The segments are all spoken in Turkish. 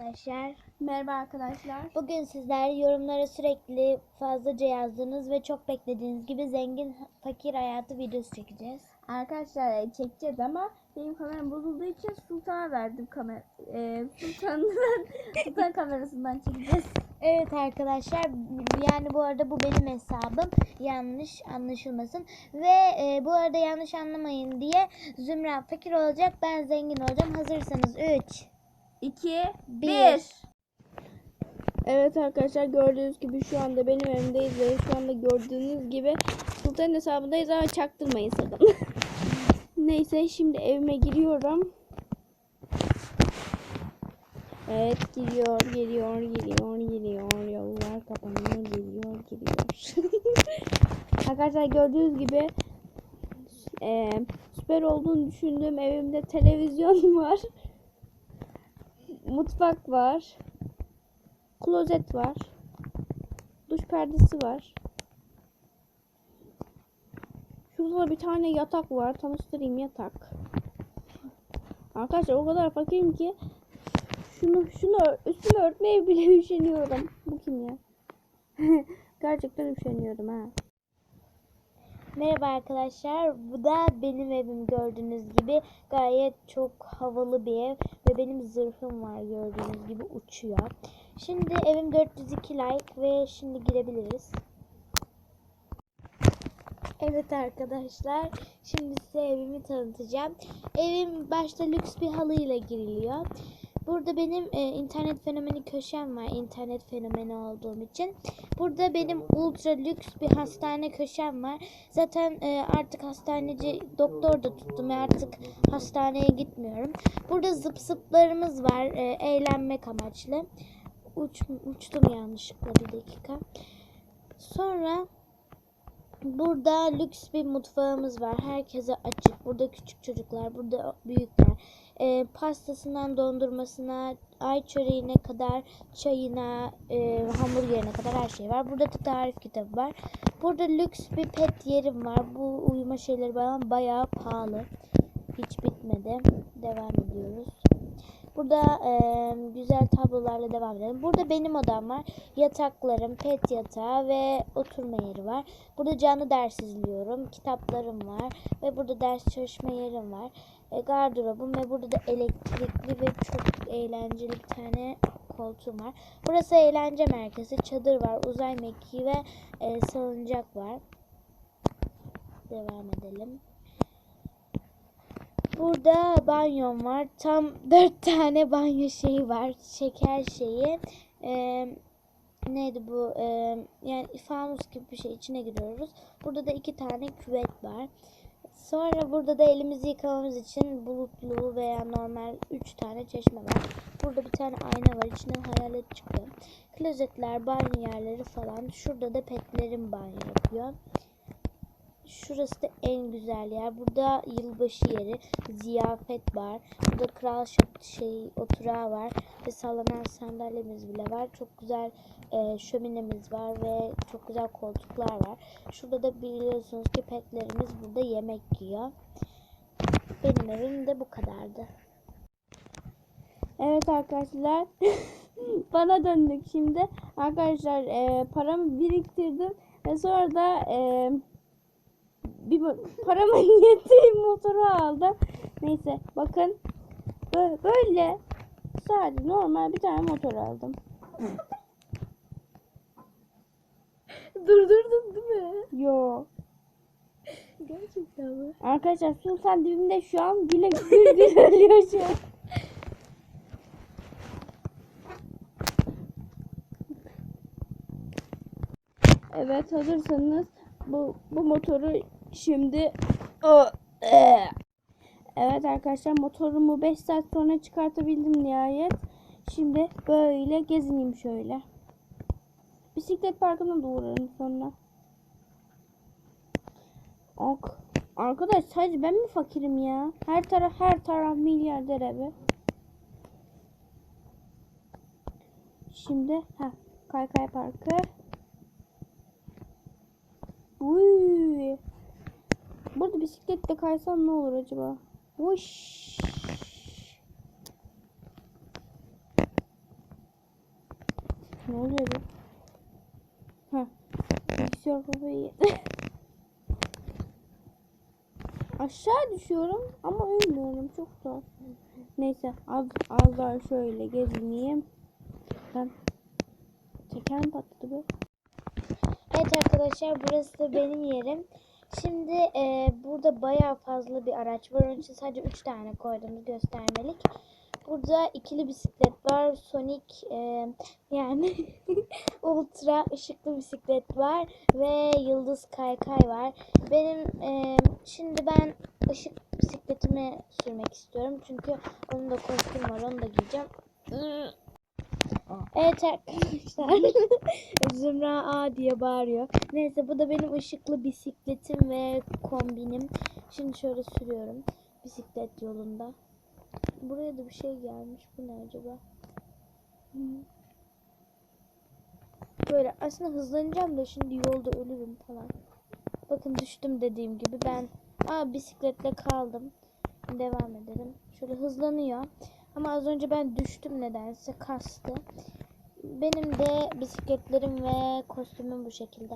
arkadaşlar. Merhaba arkadaşlar. Bugün sizler yorumlara sürekli fazlaca yazdığınız ve çok beklediğiniz gibi zengin fakir hayatı videosu çekeceğiz. Arkadaşlar e, çekeceğiz ama benim kameram bozulduğu için Sultan'a verdim kamera. E, Sultan'ın Sultan kamerasından çekeceğiz. Evet arkadaşlar yani bu arada bu benim hesabım yanlış anlaşılmasın ve e, bu arada yanlış anlamayın diye Zümra fakir olacak ben zengin olacağım hazırsanız 3 2 Bir. 1 Evet arkadaşlar gördüğünüz gibi şu anda benim evimdeyiz ve şu anda gördüğünüz gibi Sultan'ın hesabındayız ama çaktırmayın sakın. Neyse şimdi evime giriyorum. Evet giriyor, geliyor, geliyor, geliyor. Yollar kapanıyor, geliyor, geliyor. Arkadaşlar gördüğünüz gibi eee, süper olduğunu düşündüğüm evimde televizyon var. Mutfak var. Klozet var. Duş perdesi var. Şurada da bir tane yatak var. Tanıştırayım yatak. Arkadaşlar o kadar fakirim ki şunu şunu üstümü örtmeye bile üşeniyorum. Bu kim ya? Gerçekten üşeniyorum ha. Merhaba arkadaşlar. Bu da benim evim gördüğünüz gibi. Gayet çok havalı bir ev ve benim zırhım var gördüğünüz gibi uçuyor. Şimdi evim 402 like ve şimdi girebiliriz. Evet arkadaşlar. Şimdi size evimi tanıtacağım. Evim başta lüks bir halıyla giriliyor. Burada benim e, internet fenomeni köşem var. internet fenomeni olduğum için. Burada benim ultra lüks bir hastane köşem var. Zaten e, artık hastaneci doktor da tuttum ve artık hastaneye gitmiyorum. Burada zıp zıplarımız var. e, eğlenmek amaçlı. Uç, uçtum yanlışlıkla bir dakika. Sonra Burada lüks bir mutfağımız var. Herkese açık. Burada küçük çocuklar, burada büyükler. Ee, pastasından dondurmasına, ay çöreğine kadar, çayına, e, hamburgerine kadar her şey var. Burada da tarif kitabı var. Burada lüks bir pet yerim var. Bu uyuma şeyleri falan bayağı pahalı. Hiç bitmedi. Devam ediyoruz. Burada e, güzel tablolarla devam edelim. Burada benim odam var. Yataklarım, pet yatağı ve oturma yeri var. Burada canlı ders izliyorum. Kitaplarım var. Ve burada ders çalışma yerim var. E, gardırobum ve burada da elektrikli ve çok eğlenceli bir tane koltuğum var. Burası eğlence merkezi. Çadır var. Uzay mekiği ve e, salıncak var. Devam edelim. Burada banyom var. Tam dört tane banyo şeyi var. Şeker şeyi. Ee, neydi bu? Ee, yani fanus gibi bir şey içine giriyoruz. Burada da iki tane küvet var. Sonra burada da elimizi yıkamamız için bulutlu veya normal üç tane çeşme var. Burada bir tane ayna var. İçinden hayalet çıktı. Klozetler, banyo yerleri falan. Şurada da petlerim banyo yapıyor. Şurası da en güzel yer. Burada yılbaşı yeri, ziyafet var. Burada kral şey oturağı var ve sallanan sandalyemiz bile var. Çok güzel e, şöminemiz var ve çok güzel koltuklar var. Şurada da biliyorsunuz ki petlerimiz burada yemek yiyor. Benim evim de bu kadardı. Evet arkadaşlar. Bana döndük şimdi. Arkadaşlar e, paramı biriktirdim ve sonra da e, bir paramın yettiği motoru aldım. Neyse bakın Bö- böyle sadece normal bir tane motor aldım. Durdurdun değil mi? Yo. Gerçekten mi? Arkadaşlar Sultan dibimde şu an güle gül gül ölüyor şu an. Evet hazırsanız bu bu motoru şimdi o e. Evet arkadaşlar motorumu 5 saat sonra çıkartabildim nihayet. Şimdi böyle gezineyim şöyle. Bisiklet parkına da sonra. Ok. Arkadaş sadece ben mi fakirim ya? Her taraf her taraf milyarder evi. Şimdi ha kaykay parkı. Uy. Burada bisikletle kaysam ne olur acaba? Uş. Ne oluyor be? Heh. Bilgisayar kafayı yedi. Aşağı düşüyorum ama ölmüyorum. Çok zor. Neyse az, az daha şöyle gezineyim. Ben tekerim patladı be. Evet arkadaşlar burası da benim yerim. Şimdi e, burada bayağı fazla bir araç var. Onun için sadece 3 tane koydum göstermelik. Burada ikili bisiklet var. Sonic e, yani ultra ışıklı bisiklet var. Ve yıldız kaykay var. Benim e, şimdi ben ışık bisikletimi sürmek istiyorum. Çünkü onun da kostüm var. Onu da giyeceğim. Evet arkadaşlar. Zümra A diye bağırıyor. Neyse bu da benim ışıklı bisikletim ve kombinim. Şimdi şöyle sürüyorum. Bisiklet yolunda. Buraya da bir şey gelmiş. Bu ne acaba? Hmm. Böyle aslında hızlanacağım da şimdi yolda ölürüm falan. Bakın düştüm dediğim gibi ben aa bisikletle kaldım. Devam edelim. Şöyle hızlanıyor. Ama az önce ben düştüm nedense kastı. Benim de bisikletlerim ve kostümüm bu şekilde.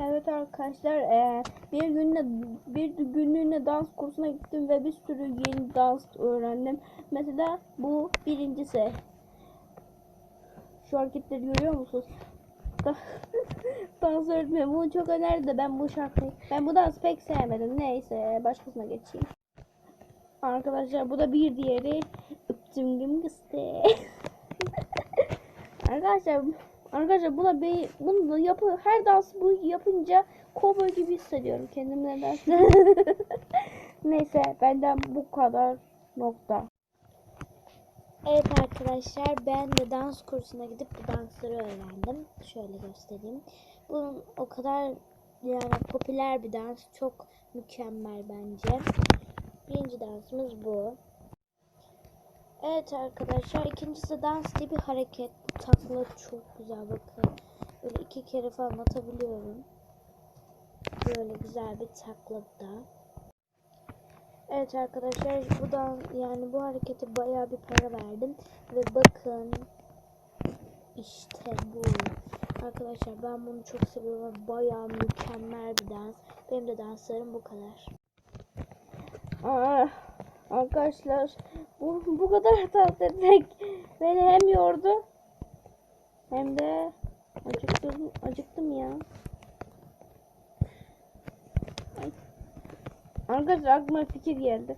Evet arkadaşlar eee, bir günde bir günlüğüne dans kursuna gittim ve bir sürü yeni dans öğrendim. Mesela bu birincisi. Şu hareketleri görüyor musunuz? Da- dans öğretmeni bunu çok önerdi de ben bu şarkıyı ben bu dansı pek sevmedim. Neyse başkasına geçeyim. Arkadaşlar bu da bir diğeri öptüm gün kıstı. Arkadaşlar arkadaşlar buna bir bunu da yapı her dans bu yapınca kovboy gibi hissediyorum kendimi nedense. Neyse benden bu kadar nokta. Evet arkadaşlar ben de dans kursuna gidip bu dansları öğrendim. Şöyle göstereyim. Bu o kadar yani popüler bir dans. Çok mükemmel bence. Birinci dansımız bu. Evet arkadaşlar ikincisi dans diye bir hareket. Takla çok güzel bakın. Böyle iki kere falan atabiliyorum. Böyle güzel bir takla da. Evet arkadaşlar buradan yani bu harekete bayağı bir para verdim ve bakın işte bu. Arkadaşlar ben bunu çok seviyorum ve bayağı mükemmel bir dans. Benim de danslarım bu kadar. Aa, arkadaşlar bu, bu kadar dans etmek beni hem yordu hem de acıktım, acıktım ya. Ay. Arkadaşlar aklıma fikir geldi.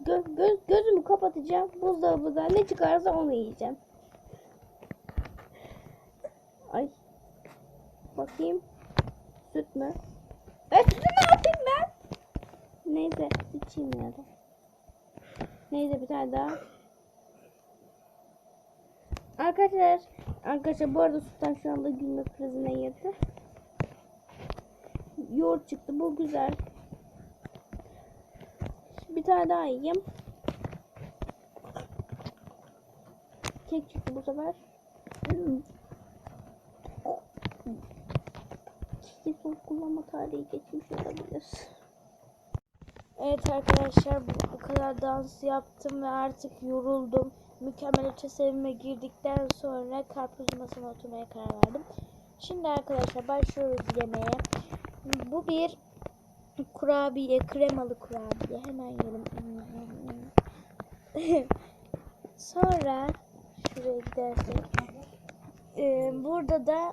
Gö göz gözümü kapatacağım. Buzdolabında ne çıkarsa onu yiyeceğim. Ay. Bakayım. Süt mü? E sütü ne ben? Neyse içeyim ya da. Neyse bir tane daha. Arkadaşlar, arkadaşlar bu arada Sultan şu anda gülme krizine girdi. Yoğurt çıktı bu güzel. Bir tane daha yiyeyim. Kek çıktı bu sefer. Hmm. Kek sos kullanma tarihi geçmiş olabilir. Evet arkadaşlar bu kadar dans yaptım ve artık yoruldum. Mükemmel öte sevime girdikten sonra karpuz masama oturmaya karar verdim. Şimdi arkadaşlar başlıyoruz yemeğe. Bu bir kurabiye, kremalı kurabiye. Hemen yiyelim. sonra şuraya gidersek. Ee, burada da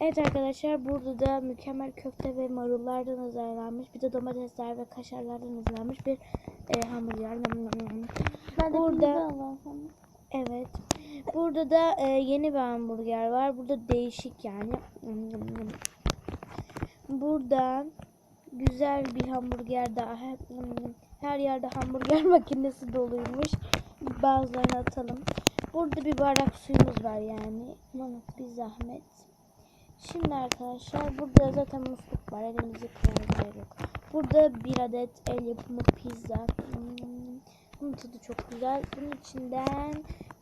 Evet arkadaşlar burada da mükemmel köfte ve marullardan hazırlanmış. Bir de domatesler ve kaşarlardan hazırlanmış bir e, hamburger. Ben de Burada-. Evet. Burada da e, yeni bir hamburger var. Burada değişik yani. Burada güzel bir hamburger daha. Her yerde hamburger makinesi doluymuş. Bazılarını atalım. Burada bir bardak suyumuz var yani. Bir zahmet. Şimdi arkadaşlar burada zaten musluk var. Elimizi yok. Burada bir adet el yapımı pizza. Hmm, Bunun tadı çok güzel. Bunun içinden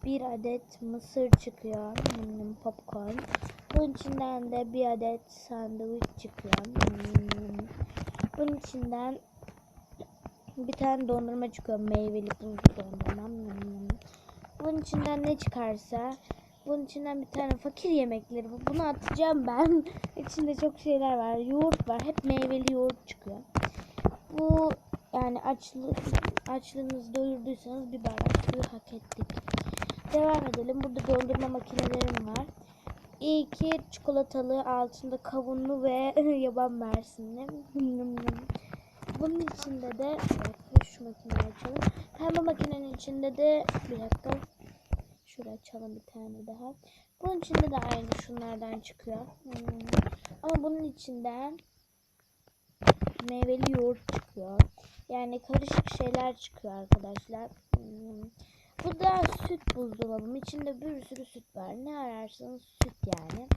bir adet mısır çıkıyor. Hmm, popcorn. Bunun içinden de bir adet sandviç çıkıyor. Hmm. Bunun içinden bir tane dondurma çıkıyor. Meyveli buzlu dondurma. Bunun içinden ne çıkarsa bunun içinden bir tane fakir yemekleri bu. Bunu atacağım ben. İçinde çok şeyler var. Yoğurt var. Hep meyveli yoğurt çıkıyor. Bu yani açlık açlığınızı doyurduysanız bir bardak suyu hak ettik. Devam edelim. Burada dondurma makinelerim var. İyi ki çikolatalı, altında kavunlu ve yaban mersinli. Bunun içinde de dakika şu makineyi açalım. Pembe makinenin içinde de bir dakika şuraya açalım bir tane daha. Bunun içinde de aynı şunlardan çıkıyor. Hmm. Ama bunun içinden meyveli yoğurt çıkıyor. Yani karışık şeyler çıkıyor arkadaşlar. Hmm. Bu da süt buzdolabım. İçinde bir sürü süt var. Ne ararsanız süt yani.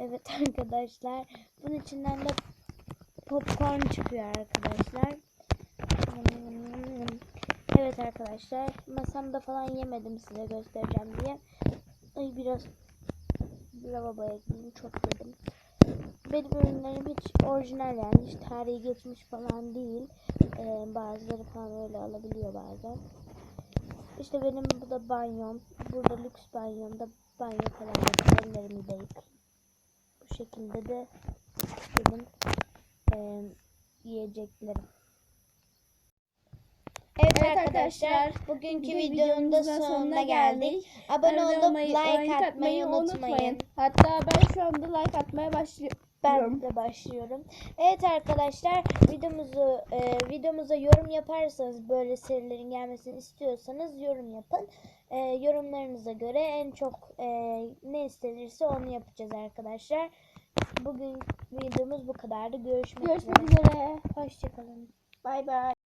Evet arkadaşlar. Bunun içinden de popcorn çıkıyor arkadaşlar. Evet arkadaşlar. Masamda falan yemedim size göstereceğim diye. Ay biraz lavaboya gideyim. Çok yedim. Benim ürünlerim hiç orijinal yani hiç tarihi geçmiş falan değil. Ee, bazıları falan öyle alabiliyor bazen. İşte benim bu da banyom. Burada lüks banyomda banyo falan yapıp ellerimi de. Bu şekilde de benim e, yiyeceklerim. Evet, Evet arkadaşlar, arkadaşlar, bugünkü bugün videonun da videomuzun sonuna geldik. Abone olup like atmayı unutmayın. Hatta ben şu anda like atmaya başlıyorum. Ben de başlıyorum. Evet arkadaşlar videomuzu e, videomuza yorum yaparsanız böyle serilerin gelmesini istiyorsanız yorum yapın. E, yorumlarınıza göre en çok e, ne istenirse onu yapacağız arkadaşlar. Bugün videomuz bu kadardı. Görüşmek, Görüşmek üzere. üzere. Hoşçakalın. Bay bay.